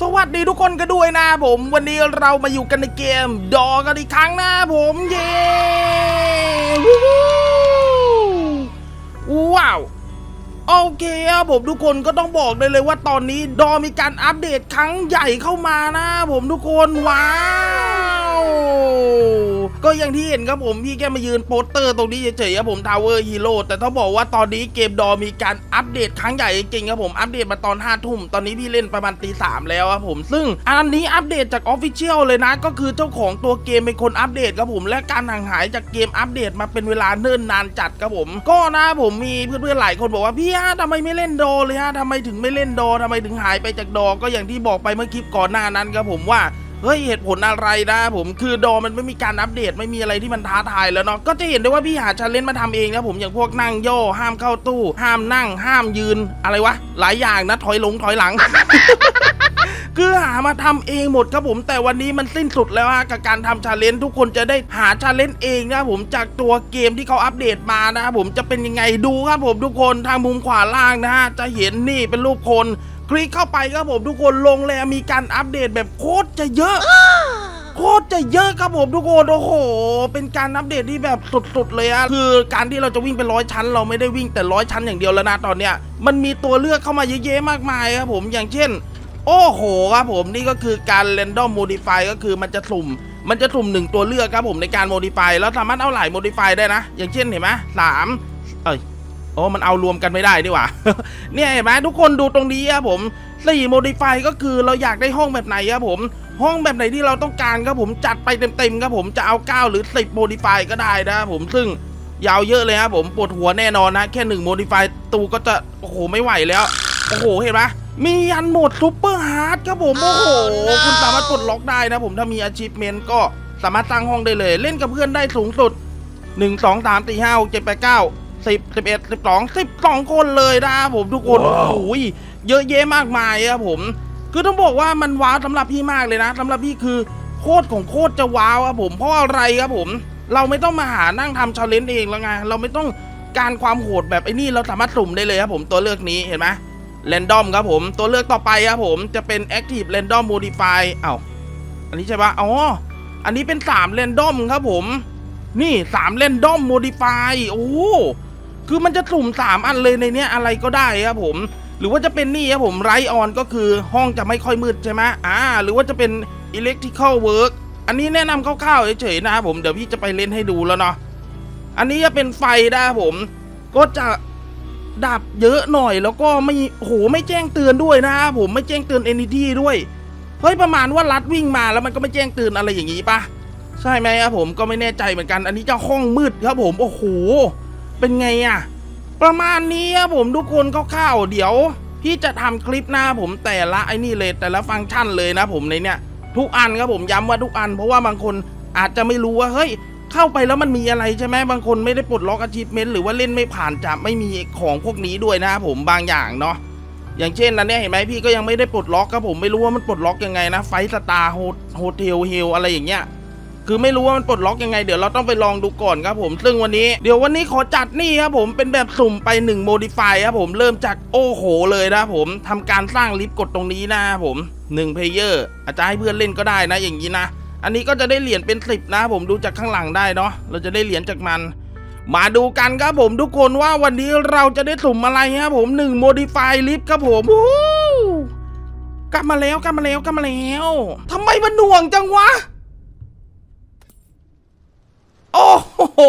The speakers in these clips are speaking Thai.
สวัสดีทุกคนกันด้วยนะผม วันนี้เรามาอยู่กันในเกม ดอกันอีกครั้งนะผมเย้ว้าว โอเคครับผมทุกคนก็ต้องบอกเลยเลยว่าตอนนี้ดอมีการอัปเดตครั้งใหญ่เข้ามานะ ผมทุกคนว้าวก็อย่างที่เห็นครับผมพี่แค่มายืนโปสเตอร์ตรงนี้เฉยๆครับผมทาวเวอร์ฮีโร่แต่ต้องบอกว่าตอนนี้เกมดอมีการอัปเดตครั้งใหญ่จริงๆครับผมอัปเดตมาตอน5้าทุ่มตอนนี้พี่เล่นประมาณตีสามแล้วครับผมซึ่งอันนี้อัปเดตจากออฟฟิเชียลเลยนะก็คือเจ้าของตัวเกมเป็นคนอัปเดตครับผมและการห่างหายจากเกมอัปเดตมาเป็นเวลาเนิ่นนานจัดครับผม ก็นะผมมีเพื่อนๆหลายคนบอกว่าพี่ฮะทำไมไม่เล่นดอเลยฮะทำไมถึงไม่เล่นดอทำไมถึงหายไปจากดอก็อย่างที่บอกไปเมื่อคลิปก่อนหน้านั้นครับผมว่าเฮ้ยเหตุผลอะไรนะผมคือดอมันไม่มีการอัปเดตไม่มีอะไรที่มันท้าทายแล้วเนาะก็จะเห็นได้ว่าพี่หาชาเลนจ์มาทำเองนะผมอย่างพวกนั่งโย่ห้ามเข้าตู้ ห้ามนั่ง ห้ามยืนอะไรวะหลายอย่างนะถอยหลงถอยหลัง คือหามาทำเองหมดครับผม แต่วันนี้มันสิ้นสุดแล้วฮะกับการทำชาเลนจ์ทุกคนจะได้หาชาเลนจ์เองนะผมจากตัวเกมที่เขาอัปเดตมานะครับผมจะเป็นยังไงดูครับผมทุกคนทางมุมขวาล่างนะฮะจะเห็นนี่เป็นรูปคน คลิกเข้าไปครับผมทุกคนลงแล้วมีการอัปเดตแบบโคตรจะเยอะโคตรจะเยอะครับผมทุกคนโอ้โห เป็นการอัปเดตที่แบบสุดๆเลยอะคือการที่เราจะวิ่งเป็นร้อยชั้น เราไม่ได้วิ่งแต่ร้อยชั้นอย่างเดียวแล้วนะตอนเนี้ยมันมีตัวเลือกเข้ามาเยอะแยะมากมายครับผมอย่างเช่น โอ้โหครับผมนี่ก็คือการ random modify ก็คือมันจะสุ่ม มันจะสุ่มหนึ่งตัวเลือกครับผมในการ modify แล้วสามารถเอาหลาย modify ได้นะ อย่างเช่นเห็นไหมสามเอ้ยโอ้มันเอารวมกันไม่ได้ดีกว่า เนี่ยเห็นไหมทุกคนดูตรงนี้ครับผมสี่โมดิฟายก็คือเราอยากได้ห้องแบบไหนครับผม ห้องแบบไหนที่เราต้องการครับผมจัดไปเต็มๆครับผมจะเอา 9 หรือ10โมดิฟายก็ได้นะครับผมซึ่งยาวเยอะเลยครับผมปวดหัวแน่นอนนะแค่1โมดิฟายตูก็จะโอ้โหไม่ไหวแล้วโอ้โหเห็นไหม มียันโหมดซูเปอร์ฮาร์ดครับผมโอ้โห คุณสามารถกดล็อกได้นะผมถ้ามี achievement ก็สามารถตั้งห้องได้เลย เล่นกับเพื่อนได้สูงสุดหนึ่งสองสามสี่ห้าหกเจ็ดแปดเก้าสิบสิบเอ็ดสิบสองสิบสองคนเลยนะครับผมทุกคนว้าวโอ้ยเยอะแยะมากมายครับผม คือต้องบอกว่ามันว้าวสำหรับพี่มากเลยนะสำหรับพี่คือโคตรของโคตรจะว้าวครับผมเพราะอะไรครับผม เราไม่ต้องมาหานั่งทำชาเลนจ์เองแล้วไงเราไม่ต้องการความโหดแบบไอ้นี่เราสามารถสุ่มได้เลยครับผมตัวเลือกนี้เห็นไหม แรนดอมครับผมตัวเลือกต่อไปครับผมจะเป็น Active Random Modify เอ้าอันนี้ใช่ปะอ๋อ อันนี้เป็น3 Random ครับผม นี่3เล่นด้อมโมดิฟายโอ้คือมันจะสุ่ม 3 อันเลยในเนี้ยอะไรก็ได้ครับผม หรือว่าจะเป็นนี่ครับผมไรออนก็คือห้องจะไม่ค่อยมืดใช่ไหมอ่า หรือว่าจะเป็น electrical work อันนี้แนะนำคร่าวๆเฉยๆนะครับผมเดี๋ยวพี่จะไปเล่นให้ดูแล้วเนาะอันนี้จะเป็นไฟนะครับผม ก็จะ ดับเยอะหน่อยแล้วก็ไม่โอ้โหไม่แจ้งเตือนด้วยนะครับผมไม่แจ้งเตือน NET ด้วยเฮ้ยประมาณว่ารัดวิ่งมาแล้วมันก็ไม่แจ้งเตือนอะไรอย่างนี้ปะใช่ไหมครับผมก็ไม่แน่ใจเหมือนกัน อันนี้จะห้องมืดครับผมโอ้โหเป็นไงอะประมาณนี้ครับผมทุกคนคร่าวๆเดี๋ยวพี่จะทำคลิปหน้าผมแต่ละไอ้นี่เลยแต่ละฟังก์ชันเลยนะผมในเนี้ยทุกอันครับผมย้ำว่าทุกอัน เพราะว่าบางคนอาจจะไม่รู้ว่าเฮ้ย เข้าไปแล้วมันมีอะไรใช่ไหมบางคนไม่ได้ปลดล็อกอาชีพเมนหรือว่าเล่นไม่ผ่านจะไม่มีของพวกนี้ด้วยนะครับผมบางอย่างเนาะอย่างเช่นอันเนี้ยเห็นไหมพี่ก็ยังไม่ได้ปลดล็อกครับผมไม่รู้ว่ามันปลดล็อกยังไงนะไฟสตาร์โฮเทลเฮลอะไรอย่างเงี้ยคือไม่รู้ว่ามันปลดล็อกยังไงเดี๋ยวเราต้องไปลองดูก่อนครับผมซึ่งวันนี้เดี๋ยววันนี้ขอจัดนี่ครับผมเป็นแบบสุ่มไป1โมดิฟายครับผมเริ่มจากโอ้โหเลยนะครับผมทำการสร้างลิฟต์กดตรงนี้นะผม1เพลเยอร์อาจจะให้เพื่อนเล่นก็ได้นะอย่างนี้นะ อันนี้ก็จะได้เหรียญเป็น10นะครับผมดูจากข้างหลังได้เนาะเราจะได้เหรียญจากมัน มาดูกันครับผมทุกคนว่าวันนี้เราจะได้สุ่มอะไรครับผม1 modify lift ครับผมวู้กลับมาแล้วกลับมาแล้วกลับมาแล้วทำไมมันหน่วงจังวะ โอ้โห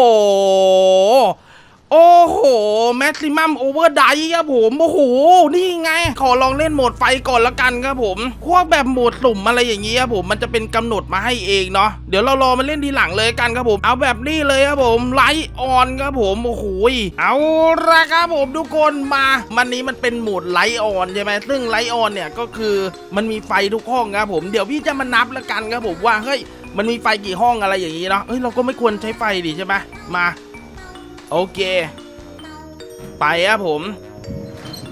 โอ้โหแม็กซิมัมโอเวอร์ไดครับผมโอ้โหนี่ไง ขอลองเล่นโหมดไฟก่อนละกันครับผมพวกแบบโหมดสุ่มอะไรอย่างนี้ครับผมมันจะเป็นกำหนดมาให้เองเนาะเดี๋ยวเรารอมาเล่นทีหลังเลยกันครับผม เอาแบบนี้เลยครับผมไลท์ออนครับผมโอ้โหเอาละครับผมทุกคนมามันนี้มันเป็นโหมดไลท์ออนใช่ไหมซึ่งไลท์ออนเนี่ยก็คือมันมีไฟทุกห้องครับผมเดี๋ยวพี่จะมานับละกันครับผมว่าเฮ้ยมันมีไฟกี่ห้องอะไรอย่างนี้เนาะเฮ้ยเราก็ไม่ควรใช้ไฟดิใช่ไหมมา โอเค ไปครับผม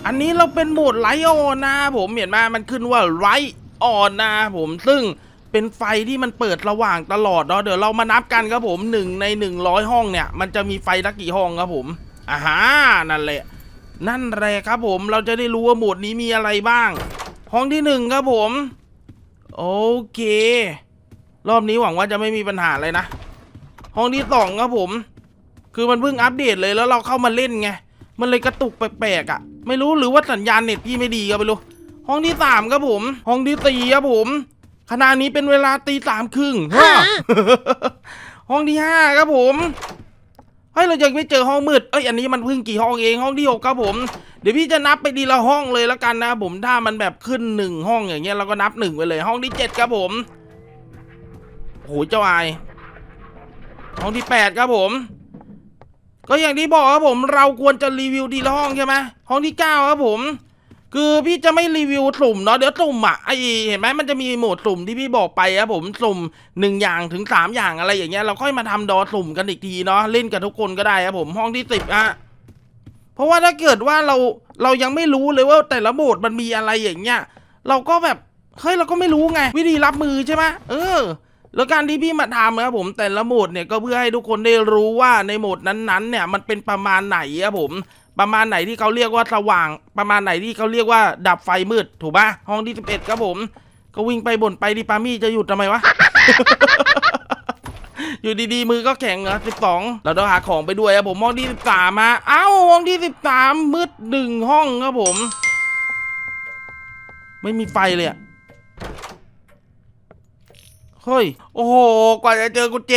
อันนี้เราเป็นโหมดไลท์ออนนะผมเห็นไหมมันขึ้นว่าไลท์ออนนะผมซึ่งเป็นไฟที่มันเปิดระหว่างตลอดเนาะเดี๋ยวเรามานับกันครับผมหนึ่งในหนึ่งร้อยห้องเนี่ย มันจะมีไฟสักกี่ห้องครับผมอ่าฮะนั่นแหละ นั่นแหละครับผมเราจะได้รู้ว่าโหมดนี้มีอะไรบ้าง ห้องที่หนึ่งครับผม โอเค รอบนี้หวังว่าจะไม่มีปัญหาเลยนะ ห้องที่สองครับผม คือมันเพิ่งอัปเดตเลยแล้วเราเข้ามาเล่นไง มันเลยกระตุกแปลกๆอะ่ะ ไม่รู้หรือว่าสัญญาณเน็ตพี่ไม่ดีก็ไม่รู้ ห้องที่สามครับผม ห้องที่สี่ครับผม ขณะนี้เป็นเวลาตีสามครึ่งฮะห้องที่ห้าครับผมเฮ้ยเรายังไม่เจอห้องมืด เอ้ยอันนี้มันเพิ่งกี่ห้องเองห้องที่หกครับผม เดี๋ยวพี่จะนับไปทีละห้องเลยแล้วกันนะผมถ้ามันแบบขึ้นหนึ่งห้องอย่างเงี้ยเราก็นับหนึ่งไปเลย ห้องที่เจ็ดครับผมโหเจ้าอายห้องที่แปดครับผม ก็อย่างที่บอกครับผมเราควรจะรีวิวทีละห้องใช่ไหมห้องที่เก้าครับผม คือพี่จะไม่รีวิวสุ่มเนาะเดี๋ยวสุ่มอะไอเห็นไหมมันจะมีโหมดสุ่มที่พี่บอกไปครับผมสุ่มหนึ่งอย่างถึงสามอย่างอะไรอย่างเงี้ยเราค่อยมาทำดอสุ่มกันอีกทีเนาะเล่นกับทุกคนก็ได้ครับผมห้องที่สิบอะเพราะว่าถ้าเกิดว่าเราเรายังไม่รู้เลยว่าแต่ละโหมดมันมีอะไรอย่างเงี้ยเราก็แบบเฮ้ยเราก็ไม่รู้ไง วิธีรับมือใช่ไหมเออ แล้วการที่พี่มาทำนะครับผมแต่ละโหมดเนี่ยก็เพื่อให้ทุกคนได้รู้ว่าในโหมดนั้นๆเนี่ยมันเป็นประมาณไหนครับผม ประมาณไหนที่เขาเรียกว่าสว่าง ประมาณไหนที่เขาเรียกว่าดับไฟมืดถูกปะห้องที่สิบเอ็ดครับผม ก็วิ่งไปบ่นไปดิปามี่จะหยุดทำไมวะอยู่ดีๆ มือก็แข็งเหรอสิบสองเราต้องหาของไปด้วยครับผมห้องที่สิบสามมาเอ้าห้องที่สิบสามมืดหนึ่งห้องครับผม ไม่มีไฟเลยอะ เฮ้ย โอ้โห กว่าจะเจอกุญแจ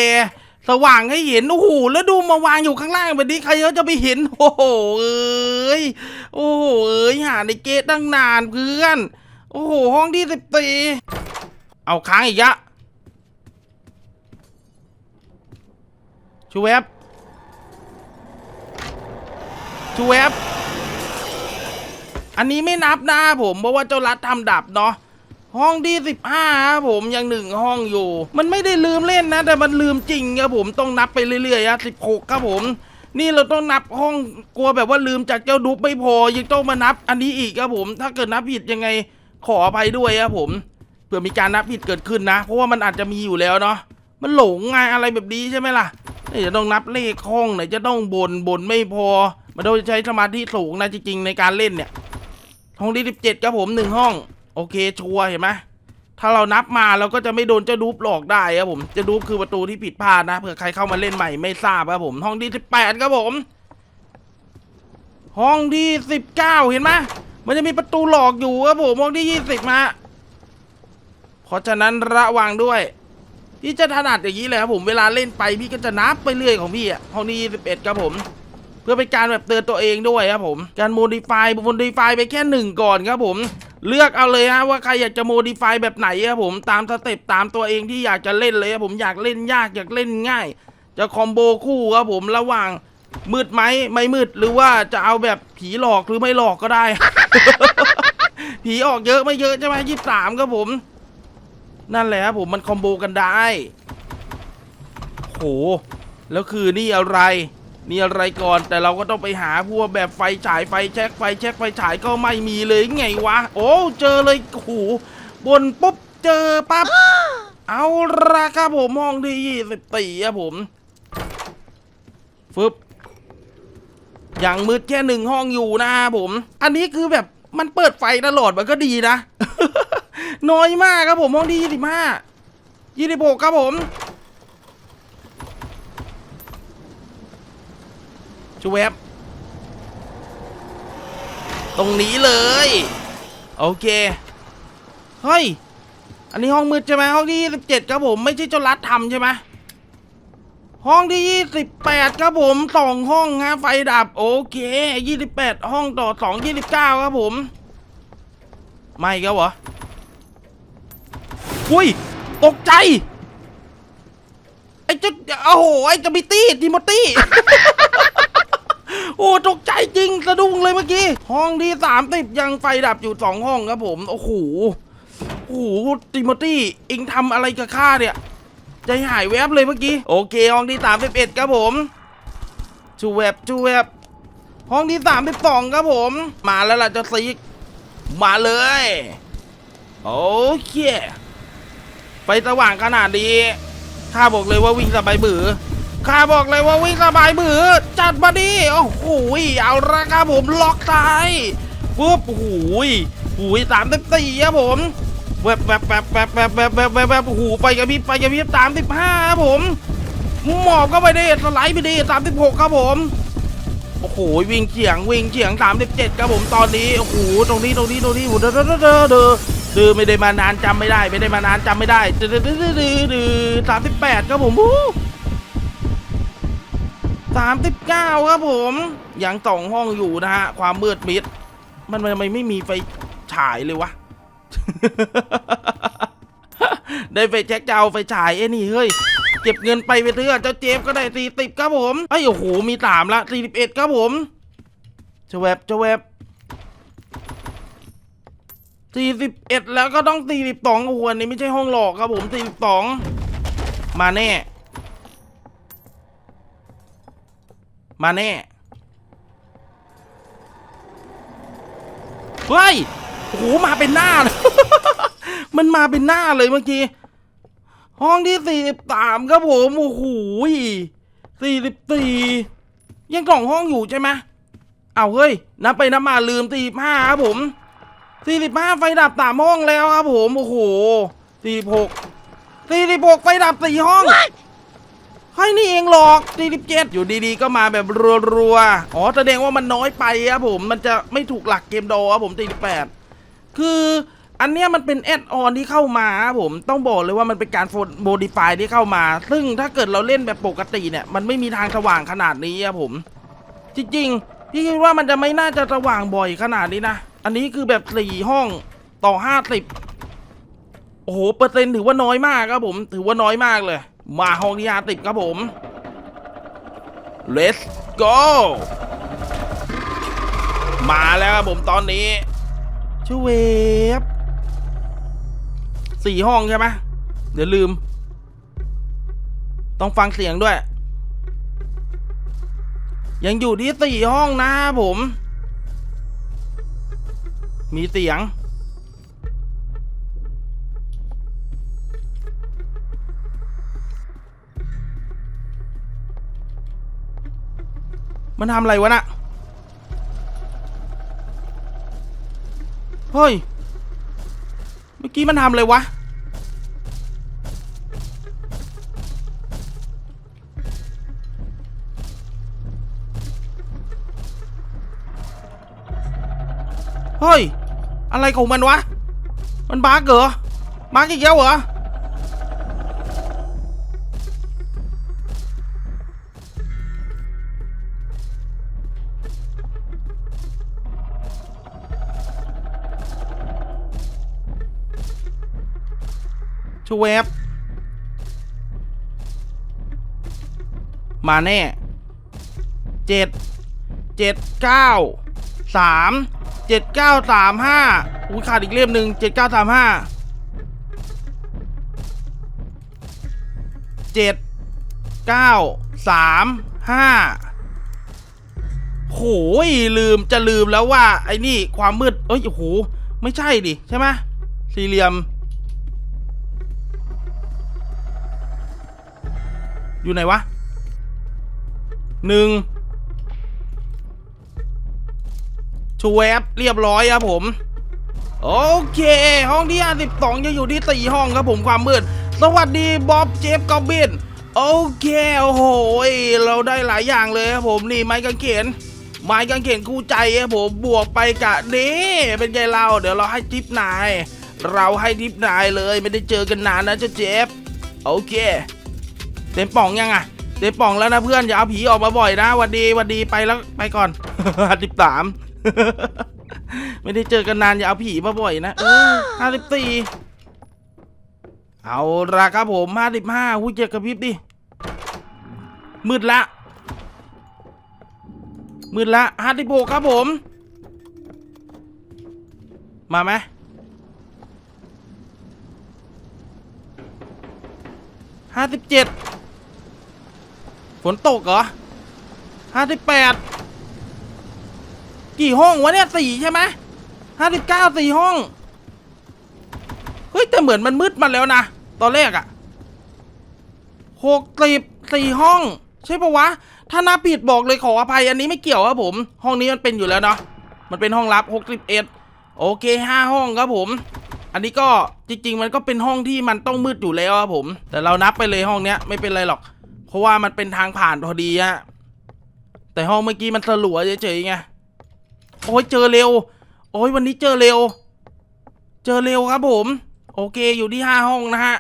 สว่างให้เห็น โอ้โห แล้วดูมาวางอยู่ข้างล่างแบบนี้ใครเขาจะไปเห็น โอ้โห เอ้ย โอ้โห เอ้ย หาในเกตตั้งนานเพื่อน โอ้โห ห้องที่สิบตีเอาค้างอีกอะชูเวบชูเวบอันนี้ไม่นับนะผม เพราะว่าเจ้ารัดทำดับเนาะ ห้องที่สิบห้าครับผมยังหนึ่งห้องอยู่ มันไม่ได้ลืมเล่นนะ แต่มันลืมจริงครับผมต้องนับไปเรื่อยๆอะสิบหกครับผม นี่เราต้องนับห้องกลัวแบบว่าลืมจากเจ้าดุ๊กไม่พอยังต้องมานับอันนี้อีกครับผม ถ้าเกิดนับผิดยังไงขออภัยด้วยครับผมเผื่อมีการนับผิดเกิดขึ้นนะ เพราะว่ามันอาจจะมีอยู่แล้วเนาะมันหลงไงอะไรแบบนี้ใช่ไหมล่ะนี่จะต้องนับเลขห้องไหนจะต้องบนบนไม่พอ มันต้องใช้สมาธิสูงนะจริงๆในการเล่นเนี่ยห้องที่สิบเจ็ดครับผมหนึ่งห้อง โอเคชัวร์เห็นไหมถ้าเรานับมาเราก็จะไม่โดนเจ้าดูปหลอกได้ครับผมเจะดูปคือประตูที่ผิดพลาดนะเผื่อใครเข้ามาเล่นใหม่ไม่ทราบครับผม ห้องที่สิบแปดครับผม ห้องที่สิบเก้าเห็นไหมมันจะมีประตูหลอกอยู่ครับผมห้องที่ยี่สิบมาเพราะฉะนั้นระวังด้วยพี่จะถนัดอย่างนี้เลยครับผมเวลาเล่นไปพี่ก็จะนับไปเรื่อยของพี่อะห้องที่ยี่สิบเอ็ดครับผมเพื่อเป็นการแบบเตือนตัวเองด้วยครับผม การโมดิฟายโมดิฟายไปแค่หนึ่งก่อนครับผม เลือกเอาเลยฮะว่าใครอยากจะโมดิฟายแบบไหนครับผมตามสเต็ปตามตัวเองที่อยากจะเล่นเลยครับผมอยากเล่นยากอยากเล่นง่าย จะคอมโบคู่ครับผมระหว่างมืดไหมไม่มืดหรือว่าจะเอาแบบผีหลอกหรือไม่หลอกก็ได้ ผีออกเยอะไม่เยอะใช่ไหมยี่สามครับผม นั่นแหละครับผมมันคอมโบกันได้โหแล้วคือนี่อะไร นี่อะไรก่อน แต่เราก็ต้องไปหาพวกแบบไฟฉายไฟแช็กไฟแช็กไฟฉายก็ไม่มีเลยไงวะ โอ้เจอเลยโอ้โหบนปุ๊บเจอปั๊บเอาละครับผมห้องที่ยี่สิบสี่ครับผมฟึบอย่างมืดแค่หนึ่งห้องอยู่นะครับผม อันนี้คือแบบมันเปิดไฟตลอดมันก็ดีนะ น้อยมากครับผมห้องที่ยี่สิบห้ายี่สิบหกครับผม ชูเว็บตรงนี้เลย โอเค เฮ้ย อันนี้ห้องมืดใช่ไหมห้องที่ยี่สิบเจ็ดครับผม ไม่ใช่เจ้ารัดทำใช่ไหมห้องที่ยี่สิบแปดครับผมสองห้องฮะไฟดับ โอเคยี่สิบแปดห้องต่อสองยี่สิบเก้าครับผม ไม่ครับเหรออุ้ย ตกใจ ไอ้เจ้าโอ้โห ไอ้เจะมิตี้ทิโมตี้ โอ้ตกใจจริงสะดุ้งเลยเมื่อกี้ ห้องที่สามสิบยังไฟดับอยู่สองห้องครับผม โอ้โหโอ้โหติโมตี้เองทำอะไรกับข้าเนี่ยใจหายแวบเลยเมื่อกี้ โอเค ห้องที่สามสิบเอ็ดครับผมชูแวบชูแวบห้องที่สามสิบสองครับผม มาแล้วล่ะจะซีกมาเลย โอเคไฟสว่างขนาดนี้ข้าบอกเลยว่าวิ่งสบายบือ ข้าบอกเลยว่าวิ่งสบายบือจัดมาดิโอ้โหเอาละครับผมล็อกตายปุ๊บโอ้โหหูยสามสิบสี่ครับผมแวบแวบแวบแวบแวบแวบแวบแวบแวบโอ้โหไปกับพี่ไปกับพี่สามสิบห้าครับผมหมอบก็ไปดิสไลด์ไปดิสามสิบหกครับผมโอ้โหวิ่งเฉียงวิ่งเฉียง37ครับผมตอนนี้โอ้โหตรงนี้ตรงนี้ตรงนี้โอ้โหเด้อเด้อเด้อเด้อเด้อไม่ได้มานานจำไม่ได้ ไม่ได้มานานจำไม่ได้เด้อเด้อเด้อเด้อเด้อเด้อสามสิบแปดครับผม วู้สามสิบเก้าครับผมยังสองห้องอยู่นะฮะ ความมืดมิด มันทำไมไม่มีไฟฉายเลยวะ ได้ไฟแจ็คจะเอาไฟฉายไอ้นี่เฮ้ย เก็บเงินไปไปเถอะเจ้าเจฟก็ได้สี่สิบครับผมไอ้โอ้โหมีสามละสี่สิบเอ็ดครับผมจะแวบจะแวบสี่สิบเอ็ดแล้วก็ต้องสี่สิบสองโอ้โหนนี้ไม่ใช่ห้องหลอกครับผมสี่สิบสองมาแน่ มาแน่เฮ้ยโอ้โหมาเป็นหน้าเลย มันมาเป็นหน้าเลยเมื่อกี้ ห้องที่สี่สิบสามครับผม โอ้โหสี่สิบสี่ยังกล่องห้องอยู่ใช่ไหมเอาเฮ้ย นับไปนับมาลืมสี่สิบห้าครับผมสี่สิบห้าไฟดับสามห้องแล้วครับผม โอ้โหสี่สิบหกสี่สิบหกไฟดับสี่ห้อง เฮ้ยนี่เองหรอก47อยู่ดีๆ ก็มาแบบรัวๆ อ๋อ แสดงว่ามันน้อยไปครับผม มันจะไม่ถูกหลักเกมดอครับผม48คืออันเนี้ยมันเป็นแอดออนที่เข้ามาครับผม ต้องบอกเลยว่ามันเป็นการโมดิฟายที่เข้ามา ซึ่งถ้าเกิดเราเล่นแบบปกติเนี่ย มันไม่มีทางสว่างขนาดนี้ครับผม จริงๆ พี่คิดว่ามันจะไม่น่าจะสว่างบ่อยขนาดนี้นะ อันนี้คือแบบสี่ห้องต่อห้าสิบโอ้โห เปอร์เซ็นต์ถือว่าน้อยมากครับผม ถือว่าน้อยมากเลย มาห้องที่ห้าสิบครับผม let's go มาแล้วครับผมตอนนี้ชื่อเวฟสี่ห้องใช่ไหมเดี๋ยวลืม ต้องฟังเสียงด้วย ยังอยู่ที่สี่ห้องนะผม มีเสียง มันทำอะไรวะน่ะเฮ้ย เมื่อกี้มันทำอะไรวะ เฮ้ย อะไรของมันวะ มันบั๊กเหรอบั๊กอีกแล้วเหรอ ชเวฟมาแน่เจ็ดเจ็ดเก้าสามเจ็ดเก้าสามห้าอุ้ยขาดอีกเล่มหนึ่งเจ็ดเก้าสามห้าเจ็ดเก้าสามห้าโหยลืมจะลืมแล้วว่า ไอ้นี่ความมืด เอ้ยโอ้โหไม่ใช่ดิ ใช่ไหมสี่เหลี่ยม อยู่ไหนวะหนึ่งชวบเรียบร้อยครับผม โอเค ห้องที่52จะอยู่ที่สี่ห้องครับผมความมืด สวัสดีบ๊อบเจฟกอบบินโอเค โอ้โห เราได้หลายอย่างเลยครับผมนี่ไม้กางเขนไม้กางเขนคู่ใจครับผมบวกไปกะนี่เป็นไงเรา เดี๋ยวเราให้ทิปนาย เราให้ทิปนายเลยไม่ได้เจอกันนานนะเจ้าเจฟโอเค เต็มป่องยังอะเต็มป่องแล้วนะเพื่อนอย่าเอาผีออกมาบ่อยนะวันดีวันดีไปแล้วไปก่อนสิบสามไม่ได้เจอกันนานอย่าเอาผีมาบ่อยนะห้าสิบสี่เอาละครับผมห้าสิบห้าหุ้ยเจอกระพริบดิมืดละมืดละห้าสิบหกครับผม มาไหมห้าสิบเจ็ด ฝนตกเหรอห้าสิบแปดกี่ห้องวะเนี่ยสี่ใช่ไหมห้าสิบเก้าสี่ห้อง เฮ้ย แต่เหมือนมันมืดมาแล้วนะ ตอนแรกอะหกสิบสี่ห้อง ใช่ปะวะ ถ้านับผิดบอกเลยขออภัยอันนี้ไม่เกี่ยวครับผม ห้องนี้มันเป็นอยู่แล้วเนาะมันเป็นห้องลับหกสิบเอ็ดโอเคห้าห้องครับผม อันนี้ก็จริง ๆ มันก็เป็นห้องที่มันต้องมืดอยู่แล้วครับผม แต่เรานับไปเลยห้องเนี้ยไม่เป็นไรหรอก เพราะว่ามันเป็นทางผ่านพอดีฮะแต่ห้องเมื่อกี้มันสลัวเฉยๆไงโอ้ยเจอเร็ว โอ้ยวันนี้เจอเร็ว เจอเร็วครับผม โอเคอยู่ที่ห้าห้องนะฮะ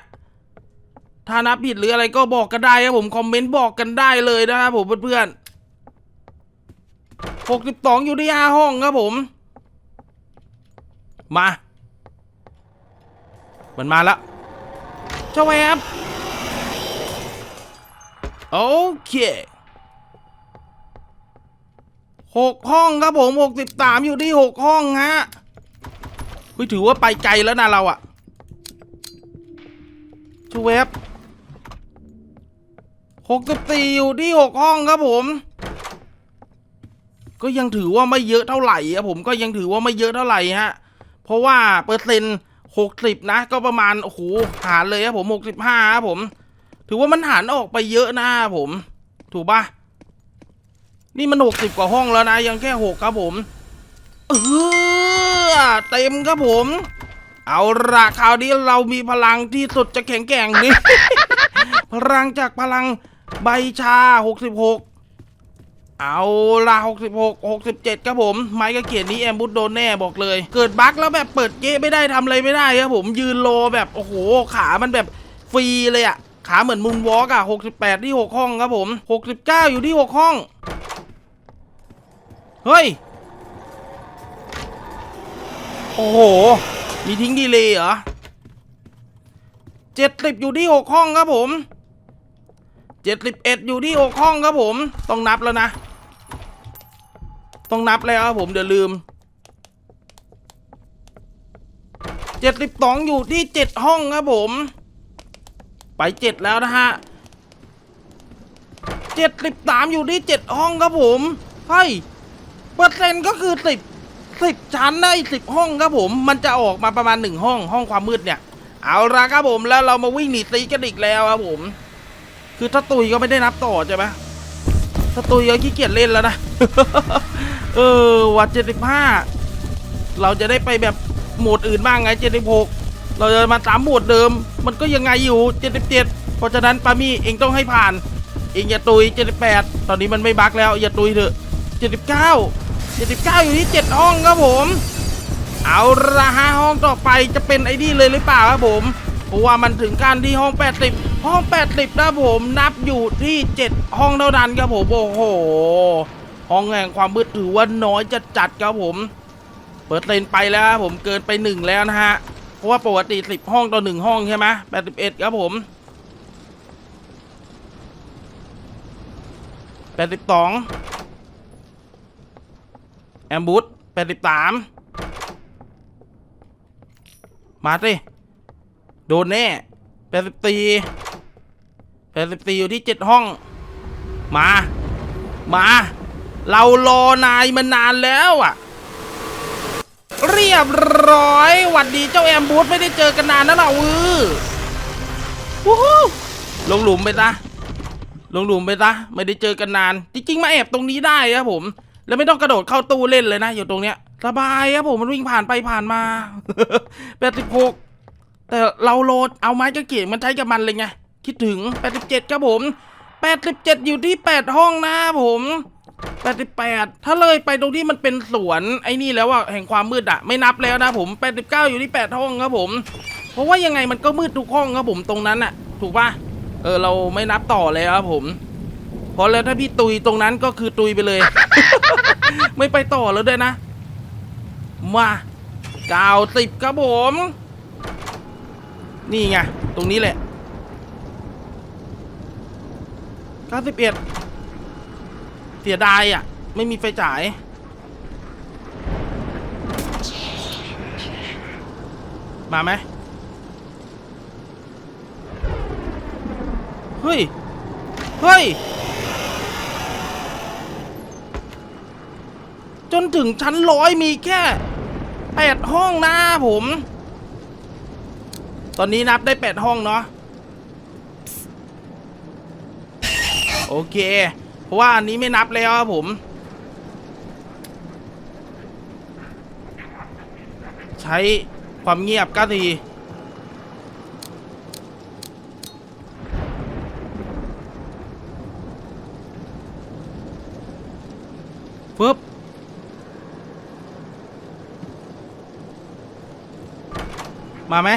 ถ้านับผิดหรืออะไรก็บอกกันได้ครับผมคอมเมนต์บอกกันได้เลยนะครับผมเพื่อนๆหกสิบสองอยู่ที่ห้าห้องครับผม มา มันมาแล้วเจ้าแวบ โอเคหกห้องครับผมหกสิบสามอยู่ที่หกห้องฮะเฮ้ยถือว่าไปไกลแล้วนะเราอะเจ้าแวบหกสิบสี่อยู่ที่หกห้องครับผม ก็ยังถือว่าไม่เยอะเท่าไหร่อะผมก็ยังถือว่าไม่เยอะเท่าไหร่ฮะ เพราะว่าเปอร์เซ็นต์หกสิบนะ ก็ประมาณโอ้โหหารเลยครับผมหกสิบห้าครับผม ถือว่ามันหารออกไปเยอะนะผม ถูกปะนี่มันหกสิบกว่าห้องแล้วนะ ยังแค่หกครับผมเออเต็มครับผม เอาละคราวนี้เรามีพลังที่สุดจะแข็งแกร่งนี่พลังจากพลังใบชาหกสิบหกเอาละหกสิบหกหกสิบเจ็ดครับผม ไม้กระเขียนนี้แอมบูดโดนแน่บอกเลย เกิดบั๊กแล้วแบบเปิดเกะไม่ได้ทำอะไรไม่ได้ครับผมยืนโลแบบ โอ้โห ขามันแบบฟรีเลยอะ ขาเหมือนมุนวอล์กอะหกสิบแปดที่หกห้องครับผมหกสิบเก้าอยู่ที่หกห้อง เฮ้ย โอ้โห มีทิ้งดีเลยเหรอเจ็ดสิบอยู่ที่หกห้องครับผมเจ็ดสิบเอ็ดอยู่ที่หกห้องครับผม ต้องนับแล้วนะ ต้องนับแล้วครับผม เดี๋ยวลืมเจ็ดสิบสองอยู่ที่เจ็ดห้องครับผม ไปเจ็ดแล้วนะฮะเจ็ดสิบสามอยู่ที่เจ็ดห้องครับผมเฮ้ยเปอร์เซ็นต์ก็คือสิบสิบชั้นได้สิบห้องครับผมมันจะออกมาประมาณหนึ่งห้องห้องความมืดเนี่ย เอาละครับผมแล้วเรามาวิ่งหนีตีกันอีกแล้วครับผม คือถ้าตุยก็ไม่ได้นับต่อใช่ไหมถ้าตุยก็ขี้เกียจเล่นแล้วนะเออวัดเจ็ดสิบห้าเราจะได้ไปแบบโหมดอื่นบ้างไงเจ็ดสิบหก เราจะมาตามหมวดเดิม มันก็ยังไงอยู่เจ็ดสิบเจ็ดเพราะฉะนั้นปามี่เองต้องให้ผ่าน เองอย่าตุยเจ็ดสิบแปดตอนนี้มันไม่บักแล้วอย่าตุยเถอะเจ็ดสิบเก้าเจ็ดสิบเก้าอยู่ที่เจ็ดห้องครับผม เอาละฮะห้องต่อไปจะเป็นไอ้นี่เลยหรือเปล่าครับผมเพราะว่ามันถึงการที่ห้อง 80 ห้อง 80นะผมนับอยู่ที่ 7 ห้องเท่านั้นครับผมโอ้โหห้องแห่งความมืดถือว่าน้อยจะจัดครับผม เปิดเลนไปแล้วครับผมเกินไปหนึ่งแล้วนะฮะ เพราะว่าปกติ10ห้องต่อหนึ่งห้องใช่ไหม81ครับผม82แอมบูธ83มมาสิ โดนแน่แปดสิบตีแปดสิบตีอยู่ที่เจ็ดห้อง มา มา เรารอนายมานานแล้วอะ เรียบร้อยหวัดดีเจ้าแอมบูธไม่ได้เจอกันนานนะเราอือวู้ฮู้ลงหลุมไปซะลงหลุมไปซะไม่ได้เจอกันนาน จริงๆ มาแอบตรงนี้ได้ครับผม แล้วไม่ต้องกระโดดเข้าตู้เล่นเลยนะอยู่ตรงเนี้ยสบายครับผมมันวิ่งผ่านไปผ่านมาแปดสิบหกแต่เราโหลดเอาไม้กระเกียงมันใช้กับมันเลยไงคิดถึงแปดสิบเจ็ดครับผมแปดสิบเจ็ดอยู่ที่แปดห้องนะผม แปดสิบแปดถ้าเลยไปตรงที่มันเป็นสวนไอ้นี่แล้วอะแห่งความมืดอะไม่นับแล้วนะผมแปดสิบเก้าอยู่ที่แปดห้องครับผม เพราะว่ายังไงมันก็มืดทุกห้องครับผมตรงนั้นอะถูกปะเออเราไม่นับต่อเลยครับผมเพราะแล้วถ้าพี่ตุยตรงนั้นก็คือตุยไปเลย ไม่ไปต่อแล้วด้วยนะ มาเก้าสิบครับผม นี่ไงตรงนี้แหละเก้าสิบเอ็ด เสียดายอะ ไม่มีไฟฉาย มาไหมเฮ้ย เฮ้ย จนถึงชั้นร้อยมีแค่แปดห้องนะผม ตอนนี้นับได้แปดห้องเนาะโอเค ราะว่าอันนี้ไม่นับแล้วครับผม ใช้ความเงียบก็ทีฟึบมาไหม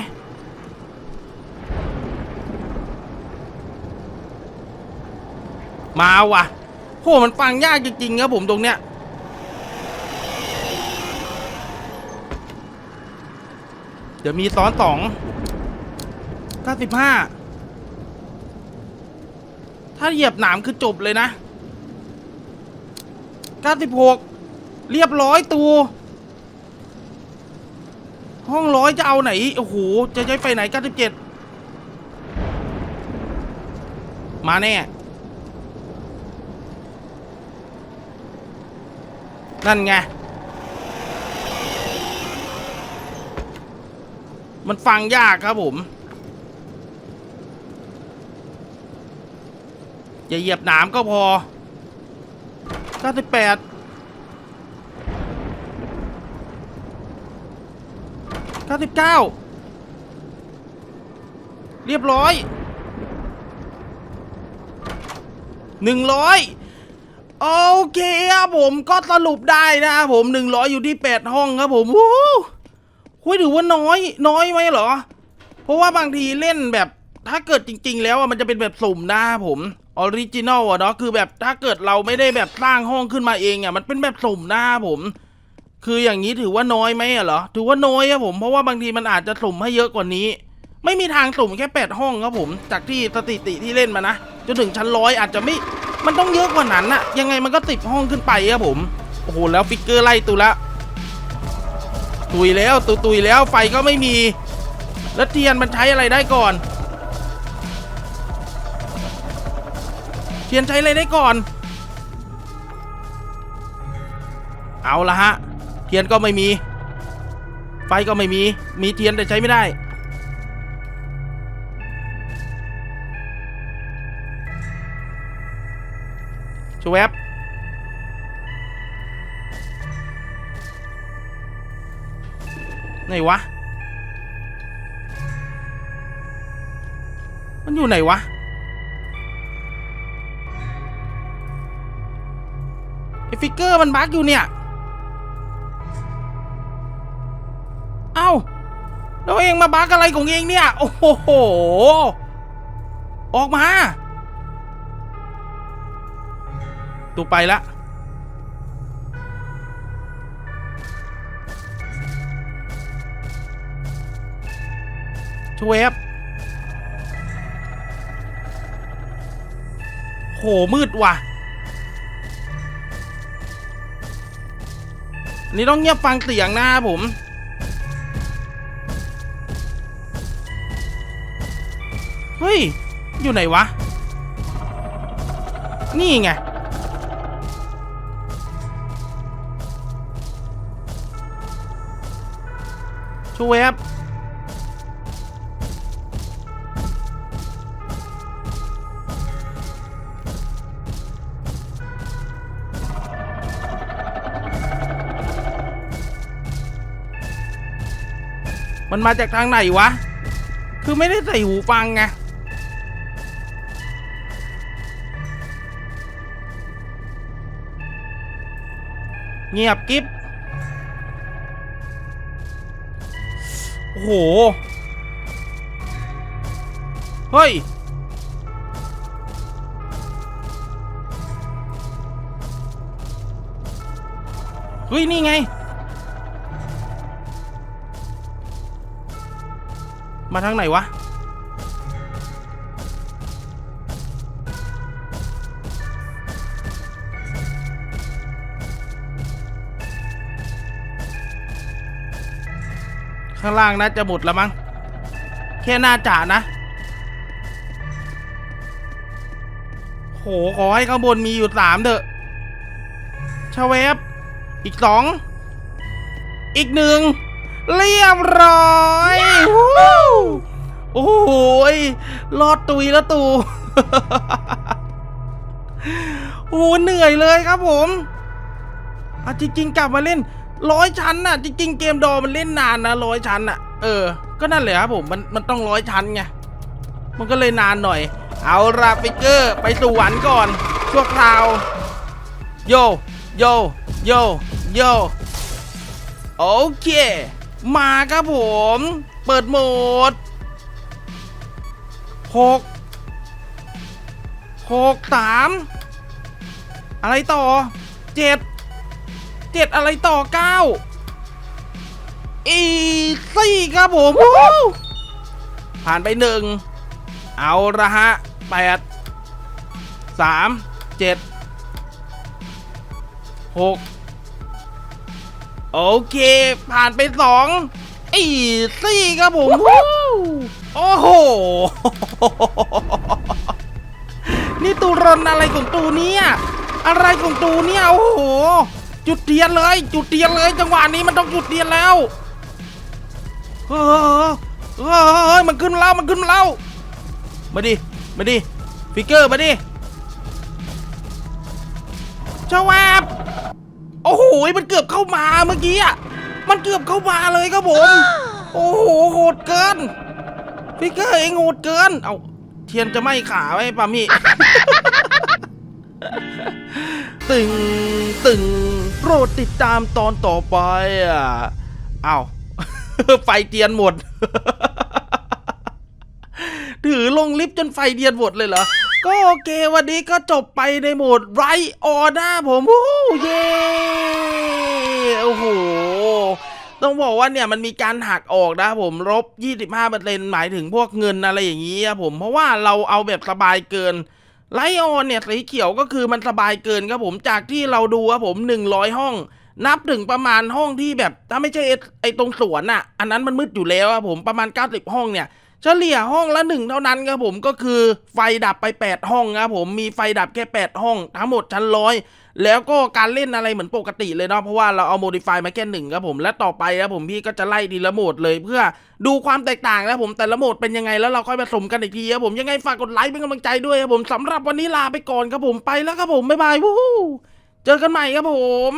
มาว่ะ โหมันฟังยากจริงๆครับผมตรงเนี้ยเดี๋ยวมีซ้อนสองเก้าสิบห้าถ้าเหยียบหนามคือจบเลยนะเก้าสิบหกเรียบร้อยตูห้องร้อยจะเอาไหน โอ้โห จะใช้ไฟไหนเก้าสิบเจ็ดมาแน่ นั่นไง มันฟังยากครับผม อย่าเหยียบหนามก็พอ 98 99 เรียบร้อย 100 โอเคครับผมก็สรุปได้นะครับผม100อยู่ที่8ห้องครับผมวู้คุยถือว่าน้อยน้อยไหมเหรอ เพราะว่าบางทีเล่นแบบถ้าเกิดจริง ๆ แล้วมันจะเป็นแบบสุ่มนะครับผมออริจินอลอะเนาะคือแบบถ้าเกิดเราไม่ได้แบบสร้างห้องขึ้นมาเองอะมันเป็นแบบสุ่มนะครับผม คืออย่างนี้ถือว่าน้อยไหมอะเหรอถือว่าน้อยครับผมเพราะว่าบางทีมันอาจจะสุ่มให้เยอะกว่านี้ ไม่มีทางสุ่มแค่แปดห้องครับผม จากที่สถิติที่เล่นมานะ จนถึงชั้นร้อยอาจจะไม่ มันต้องเยอะกว่านั้นอะยังไงมันก็ติดห้องขึ้นไปครับผม โอ้โห แล้วฟิกเกอร์ไล่ตูละ ตุยแล้วตุตุยแล้วไฟก็ไม่มี แล้วเทียนมันใช้อะไรได้ก่อน เทียนใช้อะไรได้ก่อน เอาละฮะ เทียนก็ไม่มี ไฟก็ไม่มี มีเทียนแต่ใช้ไม่ได้ ชวบไหนวะ มันอยู่ไหนวะไอฟิกเกอร์มันบั๊กอยู่เนี่ย เอ้า แล้วเองมาบั๊กอะไรของเองเนี่ย โอ้โห ออกมา ตูไปละชเวฟโหมืดว่ะนนี้ต้องเงียบฟังเสียงนะผมเฮ้ย อยู่ไหนวะ นี่ไง ชเวฟมันมาจากทางไหนวะ คือไม่ได้ใส่หูฟังไง เงียบกิ๊บ โอ้โห เฮ้ย เฮ้ย นี่ไง มาทางไหนวะ ข้างล่างน่าจะหมดแล้วมั้งแค่หน้าจ่านะ โห ขอให้ข้างบนมีอยู่สามเถอะชาเวฟอีกสอง อีกหนึ่ง เรียบร้อยโอ้โหรอดตุยแล้วตูโอ้เหนื่อยเลยครับผม อะจริงๆกลับมาเล่น ร้อยชั้นน่ะ จริงๆ เกมดอมันเล่นนานนะร้อยชั้นน่ะ เออ ก็นั่นแหละครับผม มันมันต้องร้อยชั้นไง มันก็เลยนานหน่อย เอาละฟิกเกอร์ไปสู่หวันก่อน ชั่วคราว โย โย โย โย โอเค มาครับผม เปิดโหมดหกหกสามอะไรต่อเจ็ด เจ็ดอะไรต่อเก้าอีสี่ครับผมผ่านไปหนึ่งเอาละฮะแปดสามเจ็ดหกโอเค ผ่านไปสองอีสี่ครับผมโอ้โห นี่ตูรนอะไรของตูเนี่ย อะไรของตูเนี่ย โอ้โห จุดเทียนเลย จุดเทียนเลยจังหวะนี้มันต้องจุดเทียนแล้วเฮ้ยเฮ้ยเฮ้ยมันขึ้นแล้วมันขึ้นแล้วมาดิมาดิฟิกเกอร์มาดิชวาบโอ้โหมันเกือบเข้ามาเมื่อกี้อะมันเกือบเข้ามาเลยครับผมโอ้โหโหดเกินฟิกเกอร์เองโหดเกินเอาเทียนจะไหม้ขาไว้ปามี่ ตึงตึงโปรดติดตามตอนต่อไปอะเอาไฟเทียนหมด ถือลงลิฟต์จนไฟเทียนหมดเลยเหรอ ก็โอเควันนี้ก็จบไปในโหมดไรออนะผมวู้เย้โอ้โหต้องบอกว่าเนี่ยมันมีการหักออกนะผมลบ 25%หมายถึงพวกเงินอะไรอย่างนี้ครับผมเพราะว่าเราเอาแบบสบายเกิน ไลออนเนี่ยสีเขียวก็คือมันสบายเกินครับผมจากที่เราดูครับผม100ห้อง นับถึงประมาณห้องที่แบบ ถ้าไม่ใช่ไอไอตรงสวนน่ะ อันนั้นมันมืดอยู่แล้วครับผมประมาณ 90 ห้องเนี่ย เฉลี่ยห้องละหนึ่งเท่านั้นครับผมก็คือไฟดับไป 8 ห้องครับผมมีไฟดับแค่ 8 ห้อง ทั้งหมดชั้นร้อยแล้วก็การเล่นอะไรเหมือนปกติเลยเนาะเพราะว่าเราเอาโมดิฟายมาแค่หนึ่งครับผมและต่อไปครับผมพี่ก็จะไล่ดีละโหมดเลยเพื่อดูความแตกต่างนะผมแต่ละโหมดเป็นยังไงแล้วเราค่อยผสมกันอีกทีครับผมยังไงฝากกดไลค์เป็นกำลังใจด้วยครับผมสำหรับวันนี้ลาไปก่อนครับผมไปแล้วครับผมบ๊ายบายวู้ฮู้เจอกันใหม่ครับผม